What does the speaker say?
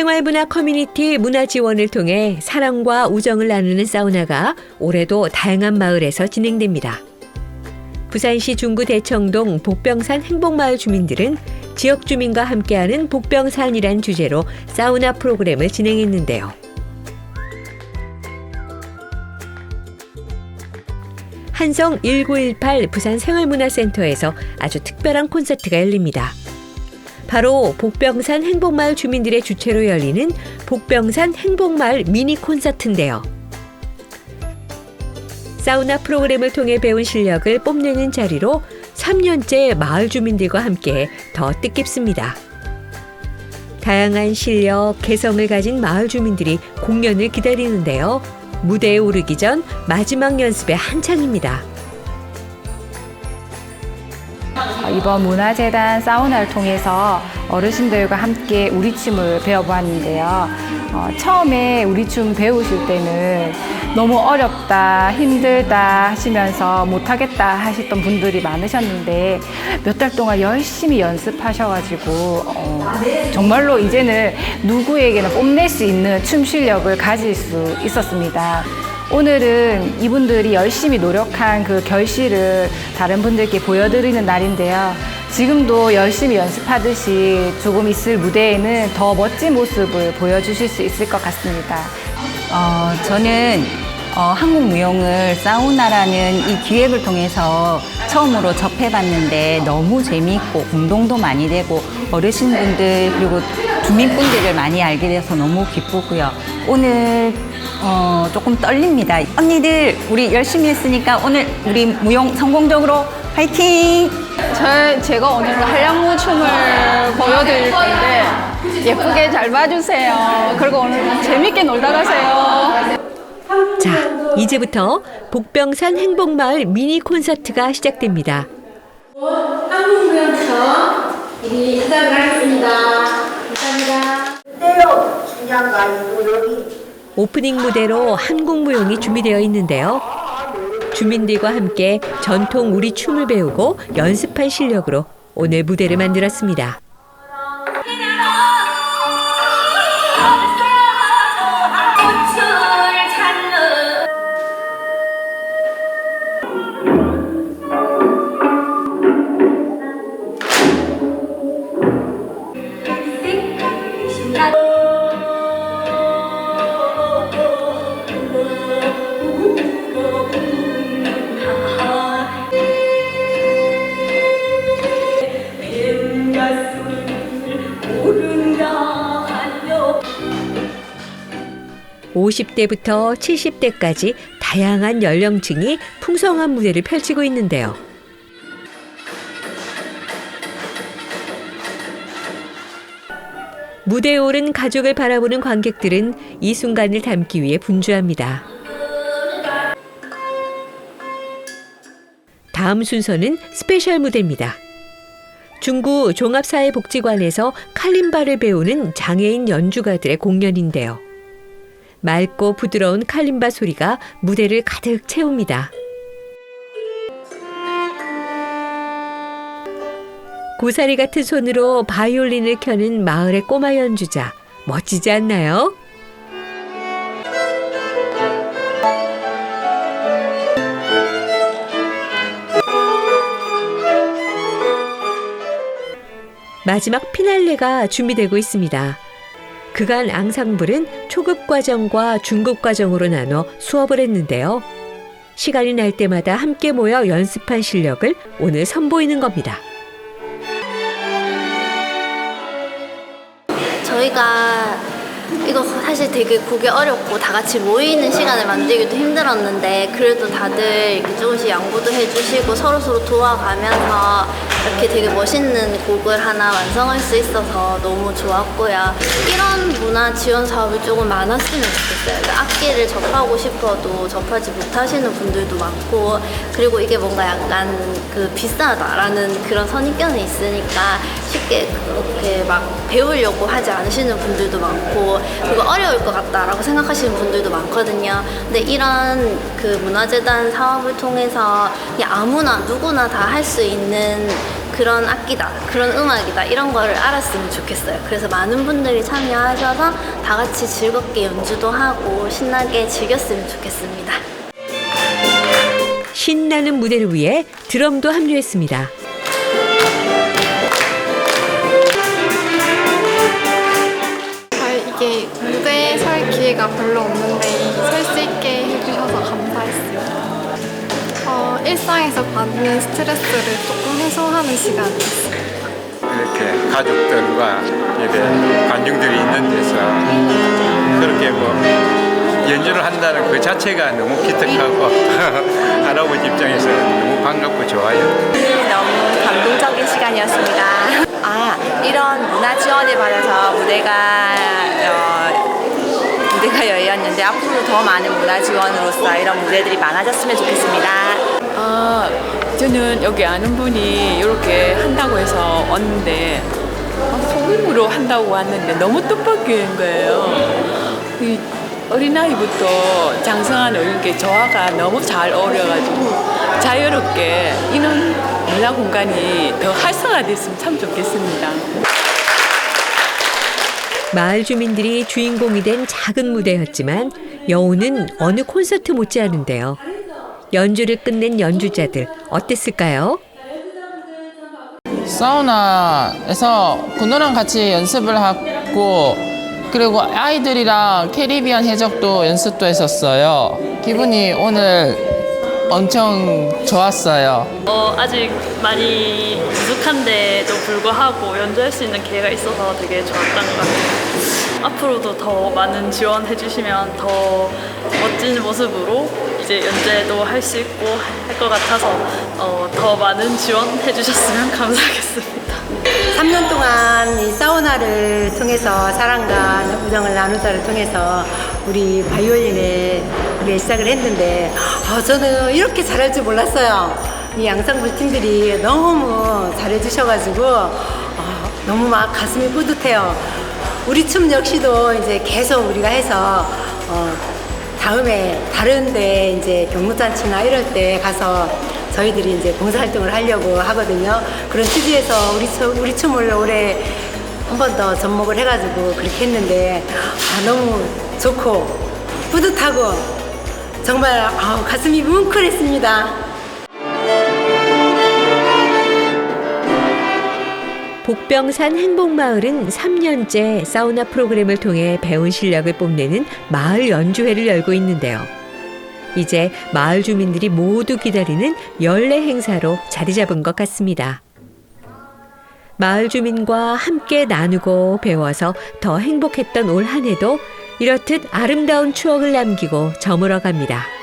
생활문화 커뮤니티 문화 지원을 통해 사랑과 우정을 나누는 사우나가 올해도 다양한 마을에서 진행됩니다. 부산시 중구 대청동 복병산 행복마을 주민들은 지역 주민과 함께하는 복병산이란 주제로 사우나 프로그램을 진행했는데요. 한성 1918 부산 생활문화센터에서 아주 특별한 콘서트가 열립니다. 바로 복병산 행복마을 주민들의 주최로 열리는 복병산 행복마을 미니 콘서트인데요. 사우나 프로그램을 통해 배운 실력을 뽐내는 자리로 3년째 마을 주민들과 함께 더 뜻깊습니다. 다양한 실력, 개성을 가진 마을 주민들이 공연을 기다리는데요. 무대에 오르기 전 마지막 연습에 한창입니다. 이번 문화재단 사우나를 통해서 어르신들과 함께 우리춤을 배워보았는데요. 어, 처음에 우리춤 배우실 때는 너무 어렵다, 힘들다 하시면서 못하겠다 하셨던 분들이 많으셨는데 몇 달 동안 열심히 연습하셔가지고 어, 정말로 이제는 누구에게나 뽐낼 수 있는 춤 실력을 가질 수 있었습니다. 오늘은 이분들이 열심히 노력한 그 결실을 다른 분들께 보여드리는 날인데요. 지금도 열심히 연습하듯이 조금 있을 무대에는 더 멋진 모습을 보여주실 수 있을 것 같습니다. 어, 저는 어, 한국 무용을 사우나라는 이 기획을 통해서 처음으로 접해봤는데 너무 재미있고 공동도 많이 되고 어르신분들 그리고 주민분들을 많이 알게 돼서 너무 기쁘고요. 오늘 어, 조금 떨립니다. 언니들 우리 열심히 했으니까 오늘 우리 무용 성공적으로 화이팅! 저, 제가 오늘 한량무 춤을 보여드릴 건데 예쁘게 잘 봐주세요. 그리고 오늘 재밌게 놀다 가세요. 자, 이제부터 복병산 행복마을 미니 콘서트가 시작됩니다. 한국무용처럼 미리 시작을 하겠습니다. 감사합니다. 그때요 중요한 거 아니고 여기. 오프닝 무대로 한국 무용이 준비되어 있는데요. 주민들과 함께 전통 우리 춤을 배우고 연습할 실력으로 오늘 무대를 만들었습니다. 50대부터 70대까지 다양한 연령층이 풍성한 무대를 펼치고 있는데요. 무대에 오른 가족을 바라보는 관객들은 이 순간을 담기 위해 분주합니다. 다음 순서는 스페셜 무대입니다. 중구 종합사회복지관에서 칼림바를 배우는 장애인 연주가들의 공연인데요. 맑고 부드러운 칼림바 소리가 무대를 가득 채웁니다. 고사리 같은 손으로 바이올린을 켜는 마을의 꼬마 연주자. 멋지지 않나요? 마지막 피날레가 준비되고 있습니다. 그간 앙상블은 초급 과정과 중급 과정으로 나눠 수업을 했는데요. 시간이 날 때마다 함께 모여 연습한 실력을 오늘 선보이는 겁니다. 저희가 이거 사실 되게 곡이 어렵고 다 같이 모이는 시간을 만들기도 힘들었는데 그래도 다들 이렇게 조금씩 양보도 해주시고 서로서로 도와가면서 이렇게 되게 멋있는 곡을 하나 완성할 수 있어서 너무 좋았고요. 이런 문화 지원 사업이 조금 많았으면 좋겠어요. 그 악기를 접하고 싶어도 접하지 못하시는 분들도 많고 그리고 이게 뭔가 약간 그 비싸다라는 그런 선입견이 있으니까 쉽게 그렇게 막 배우려고 하지 않으시는 분들도 많고 그리고 어려울 것 같다라고 생각하시는 분들도 많거든요. 근데 이런 그 문화재단 사업을 통해서 아무나 누구나 다 할 수 있는 그 그런 악기다, 그런 음악이다 이런 거를 알았으면 좋겠어요. 그래서 많은 분들이 참여하셔서 다 같이 즐겁게 연주도 하고 신나게 즐겼으면 좋겠습니다. 신나는 무대를 위해 드럼도 합류했습니다. 기회가 별로 없는데 설 수 있게 해주셔서 감사했습니다. 어, 일상에서 받는 스트레스를 조금 해소하는 시간이었어요. 이렇게 가족들과 이렇게 관중들이 있는 데서 그렇게 뭐 연주를 한다는 그 자체가 너무 기특하고 할아버지 입장에서 너무 반갑고 좋아요. 너무 감동적인 시간이었습니다. 아, 이런 문화 지원을 받아서 무대가 열렸는데 앞으로 더 많은 문화 지원으로서 이런 무대들이 많아졌으면 좋겠습니다. 아, 저는 여기 아는 분이 이렇게 한다고 해서 왔는데 아, 소금으로 한다고 왔는데 너무 뜻밖인 거예요. 이 어린아이부터 장성한 어른께 조화가 너무 잘 어울려가지고 자유롭게 이런 문화 공간이 더 활성화됐으면 참 좋겠습니다. 마을 주민들이 주인공이 된 작은 무대였지만 여우는 어느 콘서트 못지않은데요. 연주를 끝낸 연주자들 어땠을까요? 사우나에서 군호랑 같이 연습을 하고 그리고 아이들이랑 캐리비안 해적도 연습도 했었어요. 기분이 오늘 엄청 좋았어요. 어, 아직 많이 부족한데도 불구하고 연주할 수 있는 기회가 있어서 되게 좋았던 것 같아요. 앞으로도 더 많은 지원해 주시면 더 멋진 모습으로 이제 연주도 할 수 있고 할 것 같아서 어, 더 많은 지원해 주셨으면 감사하겠습니다. 3년 동안 이 사우나를 통해서 사랑과 우정을 나누자를 통해서 우리 바이올린에 우리 시작을 했는데 아, 저는 이렇게 잘할 줄 몰랐어요. 이 양상부 팀들이 너무 잘해주셔가지고 아, 너무 막 가슴이 뿌듯해요. 우리 춤 역시도 이제 계속 우리가 해서 어, 다음에 다른데 이제 경무잔치나 이럴 때 가서 저희들이 이제 봉사활동을 하려고 하거든요. 그런 취지에서 우리 춤, 우리 춤을 올해 한 번 더 접목을 해가지고 그렇게 했는데 아, 너무 좋고 뿌듯하고 정말 아, 가슴이 뭉클했습니다. 복병산 행복마을은 3년째 사우나 프로그램을 통해 배운 실력을 뽐내는 마을 연주회를 열고 있는데요. 이제 마을 주민들이 모두 기다리는 연례 행사로 자리 잡은 것 같습니다. 마을 주민과 함께 나누고 배워서 더 행복했던 올 한 해도 이렇듯 아름다운 추억을 남기고 저물어 갑니다.